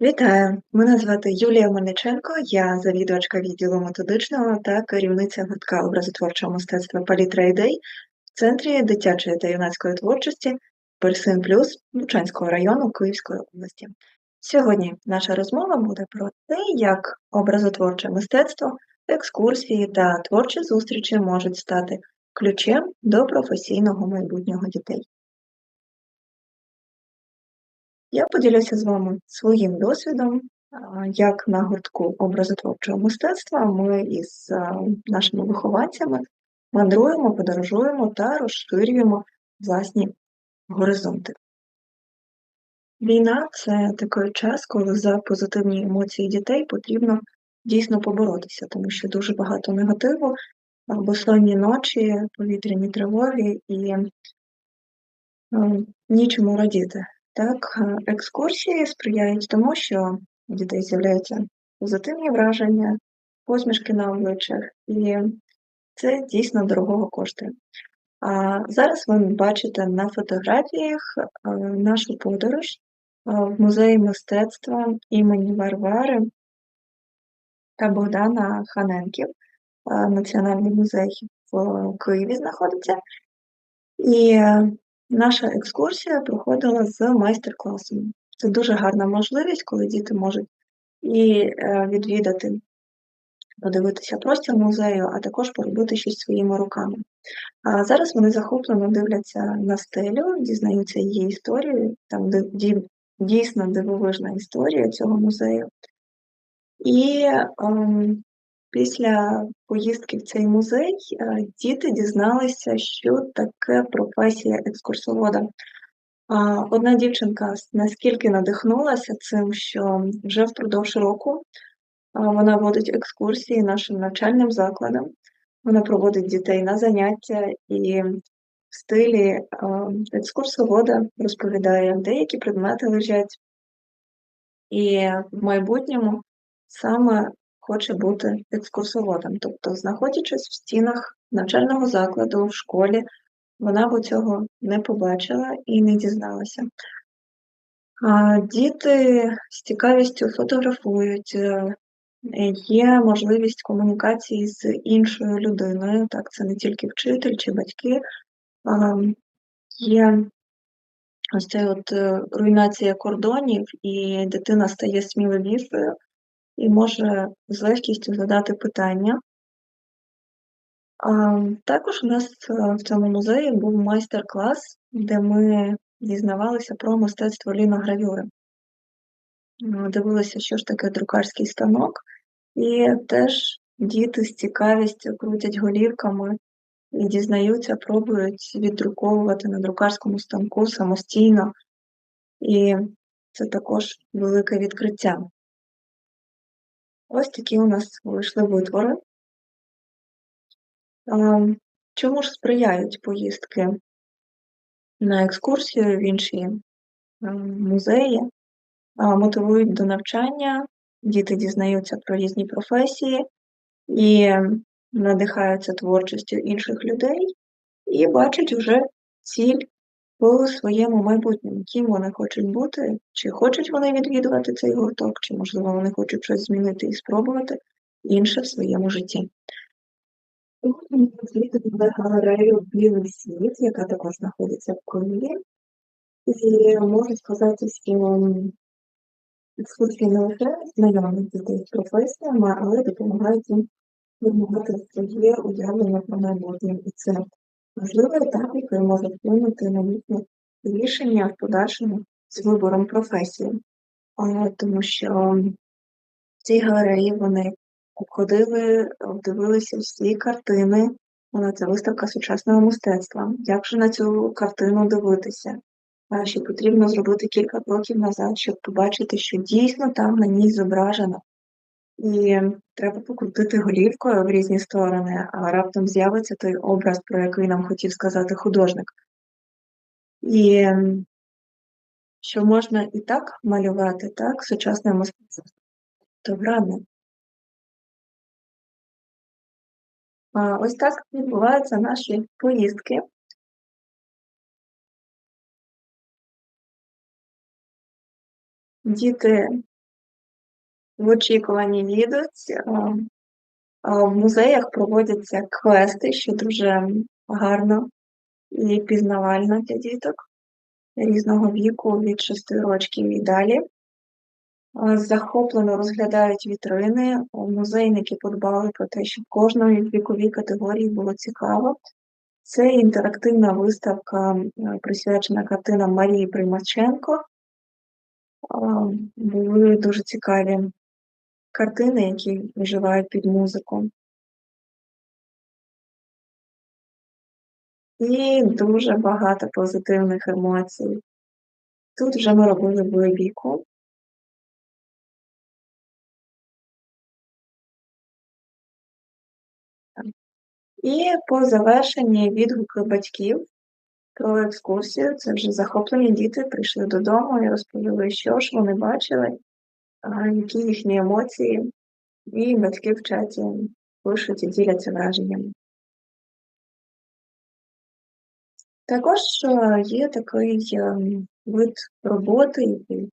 Вітаю! Мене звати Юлія Мельниченко, я завідувачка відділу методичного та керівниця гуртка образотворчого мистецтва Палітра ідей в Центрі дитячої та юнацької творчості Персин Плюс Бучанського району Київської області. Сьогодні наша розмова буде про те, як образотворче мистецтво, екскурсії та творчі зустрічі можуть стати ключем до професійного майбутнього дітей. Я поділюся з вами своїм досвідом, як на гуртку образотворчого мистецтва ми із нашими вихованцями мандруємо, подорожуємо та розширюємо власні горизонти. Війна це такий час, коли за позитивні емоції дітей потрібно дійсно поборотися, тому що дуже багато негативу, безсонні ночі, повітряні тривоги і нічому радіти. Так, е, екскурсії сприяють тому, що у дітей з'являються позитивні враження, посмішки на обличчях, і це дійсно дорогого коштує. А зараз ви бачите на фотографіях е, нашу подорож е, в музеї мистецтва імені Варвари та Богдана Ханенків. Національний музей в Києві знаходиться. І Наша екскурсія проходила з майстер-класом. Це дуже гарна можливість, коли діти можуть і е, відвідати, подивитися простір музею, а також поробити щось своїми руками. А зараз вони захоплено дивляться на стелю, дізнаються її історію, там дійсно дивовижна історія цього музею. І ем, Після поїздки в цей музей е, діти дізналися, що таке професія екскурсовода. Одна дівчинка наскільки надихнулася цим, що вже впродовж року вона водить екскурсії нашим навчальним закладам, вона проводить дітей на заняття і в стилі екскурсовода розповідає, деякі предмети лежать. І в майбутньому саме хоче бути екскурсоводом. Тобто, знаходячись в стінах навчального закладу, в школі, вона б цього не побачила і не дізналася. Діти з цікавістю фотографують, е, є можливість комунікації з іншою людиною, так, це не тільки вчитель чи батьки, є ось ця от е, руйнація кордонів, і дитина стає сміливішою, і може з легкістю задати питання. Також у нас е, в цьому музеї був майстер-клас, де ми дізнавалися про мистецтво ліногравюри. Дивилися, що ж таке друкарський станок, і теж діти з цікавістю крутять голівками і дізнаються, пробують віддруковувати на друкарському станку самостійно, і це також велике відкриття. Ось такі у нас вийшли витвори. Чому ж сприяють поїздки на екскурсію в інші музеї, мотивують до навчання, діти дізнаються про різні професії і надихаються творчістю інших людей і бачать вже ціль по своєму майбутньому, ким вони хочуть бути, чи хочуть вони відвідувати цей гурток, чи, можливо, вони хочуть щось змінити і спробувати інше в своєму житті. Сьогодні дослідити галерею Білий світ, яка також знаходиться в Києві. І можу сказати, що екскурсії не лише знайомі дітей з професіями, але допомагають їм формувати своє уявлення про майбутнє. І це Можливо, етап, який може вплинути на їхнє рішення в подальшому з вибором професії, тому що в цій галереї вони обходили, обдивилися всі картини, Вона це виставка сучасного мистецтва. Як же на цю картину дивитися? Що потрібно зробити кілька кроків назад, щоб побачити, що дійсно там на ній зображено і треба покрутити голівкою в різні сторони, а раптом з'явиться той образ, про який нам хотів сказати художник. І що можна і так малювати, так, сучасне мистецтво, то. Ось так відбуваються наші поїздки. Діти в очікуванні їдуть. В музеях проводяться квести, що дуже гарно і пізнавально для діток різного віку від 6 років і далі. Захоплено розглядають вітрини. Музейники подбали про те, щоб кожної віковій категорії було цікаво. Це інтерактивна виставка, присвячена картинам Марії Примаченко. Були дуже цікаві картини, які виживають під музику. І дуже багато позитивних емоцій. Тут вже ми робили вибійку. І по завершенні відгуки батьків про екскурсію. Це вже захоплені діти прийшли додому і розповіли, що ж вони бачили, які їхні емоції, і батьки в чаті пишуть і діляться враженнями. Також е, є такий ем, вид роботи, який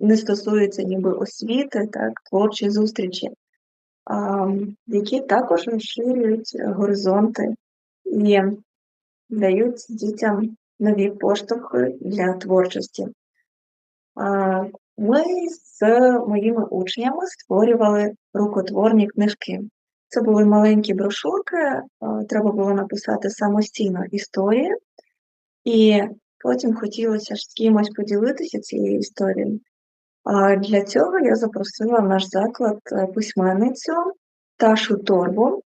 не стосується ніби освіти, так, творчі зустрічі, які також розширюють горизонти і дають дітям нові поштовхи для творчості. Ми з моїми учнями створювали рукотворні книжки. Це були маленькі брошурки, треба було написати самостійно історію, і потім хотілося ж з кимось поділитися цією історією. А для цього я запросила в наш заклад е, письменницю Ташу Торбу,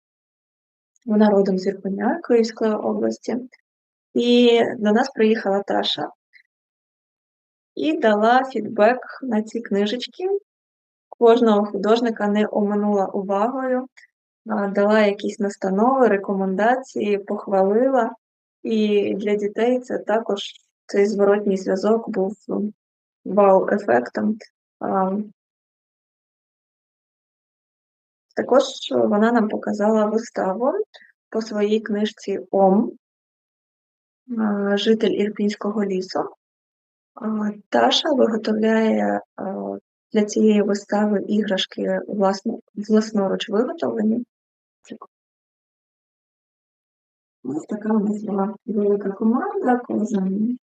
вона родом з Ірпеня Київської області. І до нас приїхала Таша і дала фідбек на ці книжечки. Кожного художника не оминула увагою, дала якісь настанови, рекомендації, похвалила. І для дітей це також цей зворотній зв'язок був вау-ефектом. Також вона нам показала виставу по своїй книжці Ом, житель Ірпінського лісу. Таша виготовляє для цієї вистави іграшки власно, власноруч виготовлені. Ось така у нас була велика команда, кожен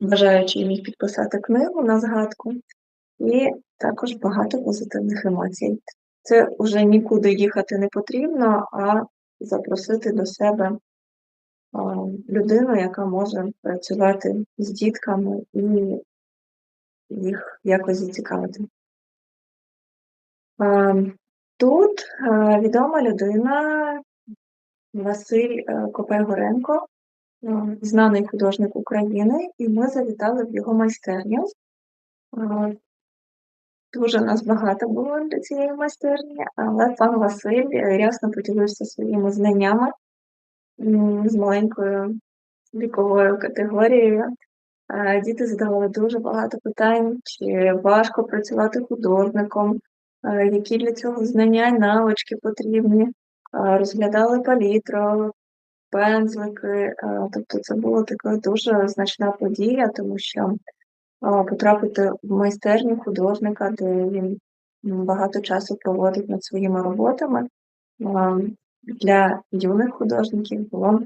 бажаючи міг підписати книгу на згадку, і також багато позитивних емоцій. Це вже нікуди їхати не потрібно, а запросити до себе людину, яка може працювати з дітками і їх якось зацікавити. Тут відома людина Василь е, Копай-Горенко, знаний художник України, і ми завітали в його майстерню. Дуже нас багато було для цієї майстерні, але пан Василь рясно поділився своїми знаннями з маленькою віковою категорією. Діти задавали дуже багато питань, чи важко працювати художником, які для цього знання і навички потрібні, розглядали палітру, пензлики. Тобто це була така дуже значна подія, тому що потрапити в майстерню художника, де він багато часу проводить над своїми роботами для юних художників було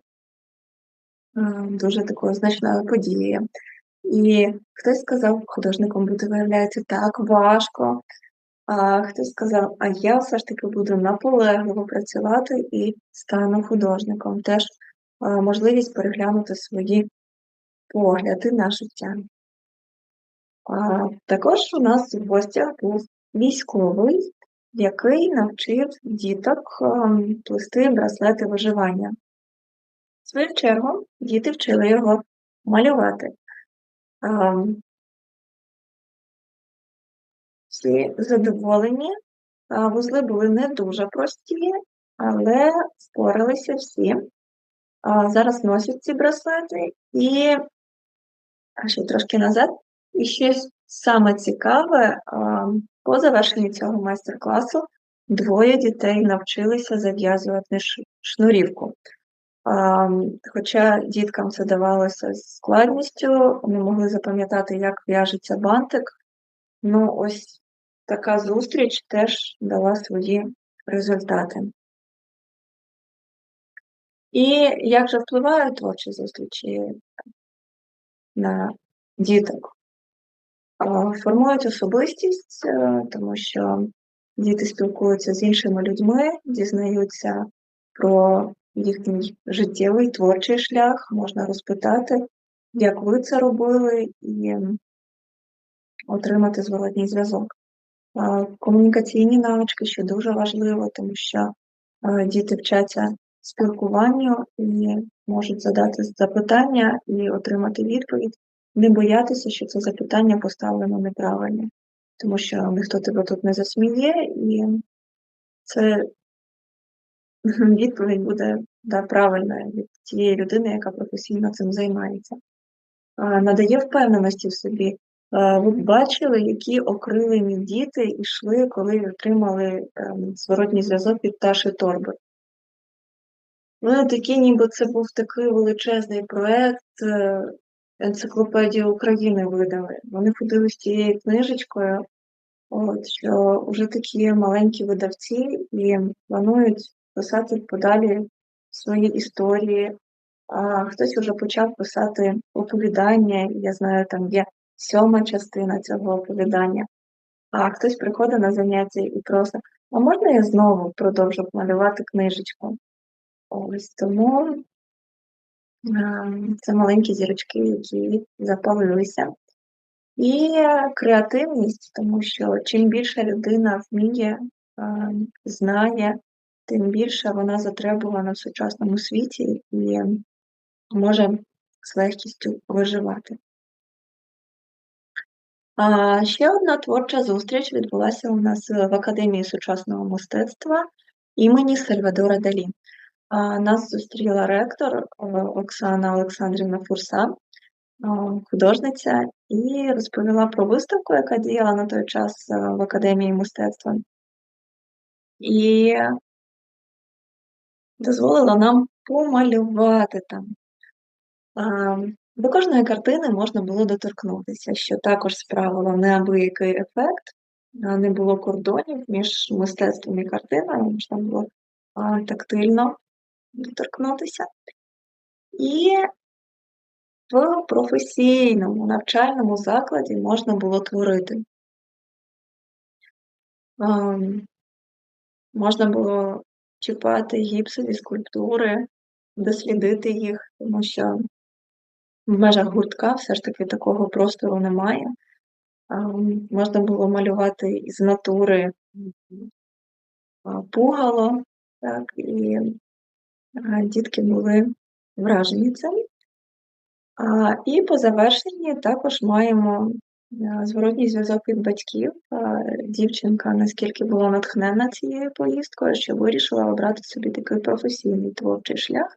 дуже такою значною подією. І хтось сказав, художником бути виявляється так важко. А хтось сказав, а я все ж таки буду наполегливо працювати і стану художником. Теж можливість переглянути свої погляди на життя. А Також у нас в гостях був військовий, який навчив діток ем, плести браслети виживання. В свою чергу, діти вчили його малювати. Ем, всі задоволені, вузли були не дуже прості, але впоралися всі. Зараз носять ці браслети і а ще трошки назад. І щось саме цікаве, по завершенні цього майстер-класу двоє дітей навчилися зав'язувати шнурівку. Хоча діткам це давалося складністю, вони могли запам'ятати, як в'яжеться бантик. Ну, ось така зустріч теж дала свої результати. І як же впливають творчі зустрічі на діток? Формують особистість, е, тому що діти спілкуються з іншими людьми, дізнаються про їхній життєвий творчий шлях, можна розпитати, як ви це робили, і отримати зворотній зв'язок. Комунікаційні навички, що дуже важливо, тому що діти вчаться спілкуванню і можуть задати запитання і отримати відповідь, не боятися, що це запитання поставлено неправильно, тому що ніхто тебе тут не засміє, і це відповідь буде да, правильна від тієї людини, яка професійно цим займається. Надає впевненості в собі. Ви бачили, які окрилені діти йшли, коли отримали ем, зворотній зв'язок від Таші Торби. Вони такі, ніби це був такий величезний проєкт, е, енциклопедія України видали. Вони ходили з тією книжечкою, от, що вже такі маленькі видавці і планують писати подалі свої історії. А хтось вже почав писати оповідання. Я знаю, там є сьома частина цього оповідання. А хтось приходить на заняття і просто, а можна я знову продовжу малювати книжечку? Ось тому це маленькі зірочки, які запалилися. І креативність, тому що чим більше людина вміє, знає, тим більше вона затребувана в сучасному світі і може з легкістю виживати. А ще одна творча зустріч відбулася у нас в Академії сучасного мистецтва імені Сальвадора Далі. Нас зустріла ректор е, Оксана Олександрівна Фурса, е, художниця, і розповіла про виставку, яка діяла на той час е, в Академії мистецтва. І дозволила нам помалювати там. До кожної картини можна було доторкнутися, що також справило неабиякий ефект, не було кордонів між мистецтвом і картинами, можна було тактильно доторкнутися. І в професійному навчальному закладі можна було творити. Можна було чіпати гіпсові скульптури, дослідити їх, тому що в межах гуртка все ж таки такого простору немає. Можна було малювати із натури пугало, так, і дітки були вражені цим. І по завершенні також маємо зворотній зв'язок від батьків. Дівчинка наскільки була натхнена цією поїздкою, що вирішила обрати собі такий професійний творчий шлях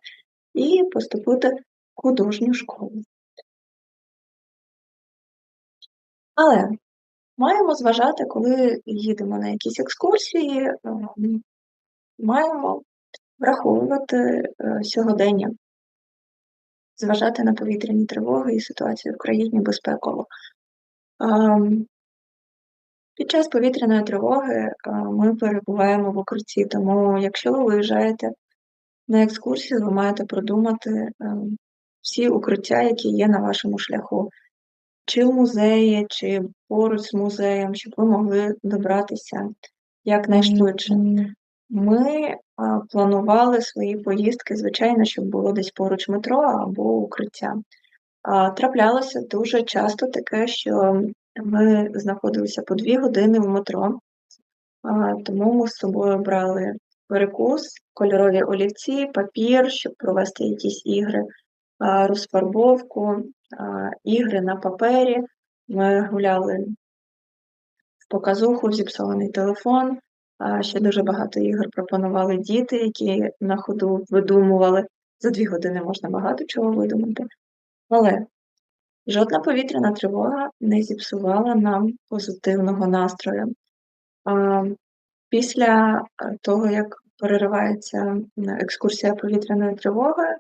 і поступити в художню школу. Але маємо зважати, коли їдемо на якісь екскурсії, маємо враховувати е, сьогодення, зважати на повітряні тривоги і ситуацію в країні безпеково. Під час повітряної тривоги ми перебуваємо в укритті, тому якщо ви виїжджаєте на екскурсію, ви маєте продумати всі укриття, які є на вашому шляху, чи в музеї, чи поруч з музеєм, щоб ви могли добратися якнайшвидше. Ми планували свої поїздки, звичайно, щоб було десь поруч метро або укриття. Траплялося дуже часто таке, що ми знаходилися по дві години в метро, тому ми з собою брали перекус, кольорові олівці, папір, щоб провести якісь ігри, розфарбовку, ігри на папері. Ми гуляли в показуху, зіпсований телефон. Ще дуже багато ігор пропонували діти, які на ходу видумували. За дві години можна багато чого видумати. Але жодна повітряна тривога не зіпсувала нам позитивного настрою. Після того, як переривається екскурсія повітряної тривоги,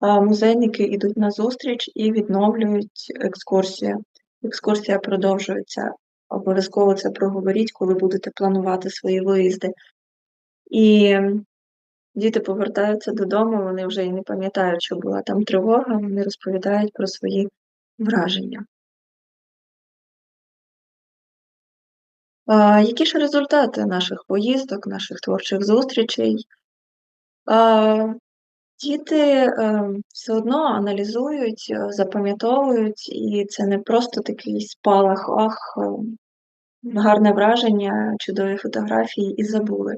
музейники йдуть на зустріч і відновлюють екскурсію. Екскурсія продовжується обов'язково це проговоріть, коли будете планувати свої виїзди. І діти повертаються додому, вони вже і не пам'ятають, що була там тривога, вони розповідають про свої враження. А, які ж результати наших поїздок, наших творчих зустрічей? А, діти, е, все одно аналізують, е, запам'ятовують, і це не просто такий спалах, ах, е, гарне враження, чудові фотографії і забули.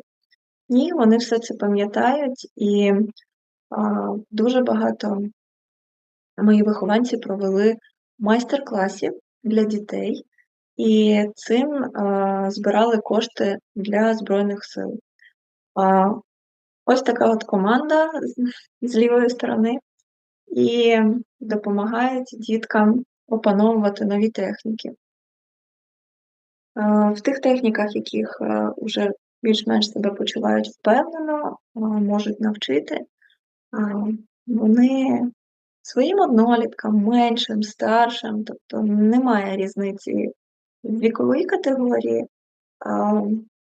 Ні, вони все це пам'ятають, і, а, дуже багато мої вихованці провели майстер-класів для дітей, і цим, а, збирали кошти для Збройних Сил. А, ось така от команда з лівої сторони, і допомагають діткам опановувати нові техніки. А, в тих техніках, яких, е, уже більш-менш себе почувають впевнено, можуть навчити, вони своїм одноліткам, меншим, старшим, тобто немає різниці в віковій категорії.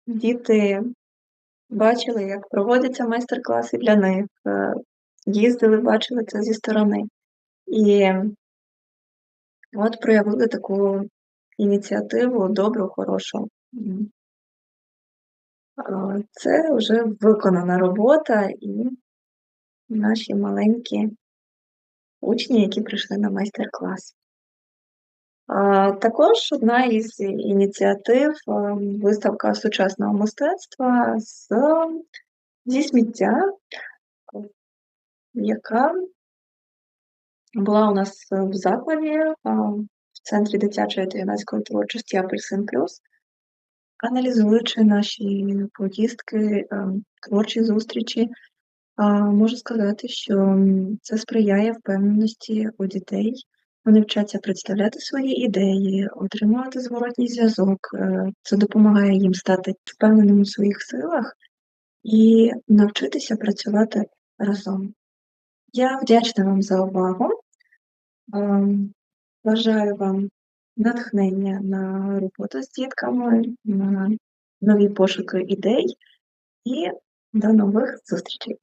Діти бачили, як проводяться майстер-класи для них, е, їздили, бачили це зі сторони. І от проявили таку ініціативу добру, хорошу. Це вже виконана робота і наші маленькі учні, які прийшли на майстер-клас. Також одна із ініціатив, виставка сучасного мистецтва з зі сміття, яка була у нас в закладі, в Центрі дитячої та юнацької творчості "Апельсин плюс". Аналізуючи наші поїздки, ем, творчі зустрічі, можу сказати, що це сприяє впевненості у дітей. Вони вчаться представляти свої ідеї, отримувати зворотній зв'язок. Е, це допомагає їм стати впевненими у своїх силах і навчитися працювати разом. Я вдячна вам за увагу. Бажаю вам натхнення на роботу з дітками, на нові пошуки ідей і до нових зустрічей!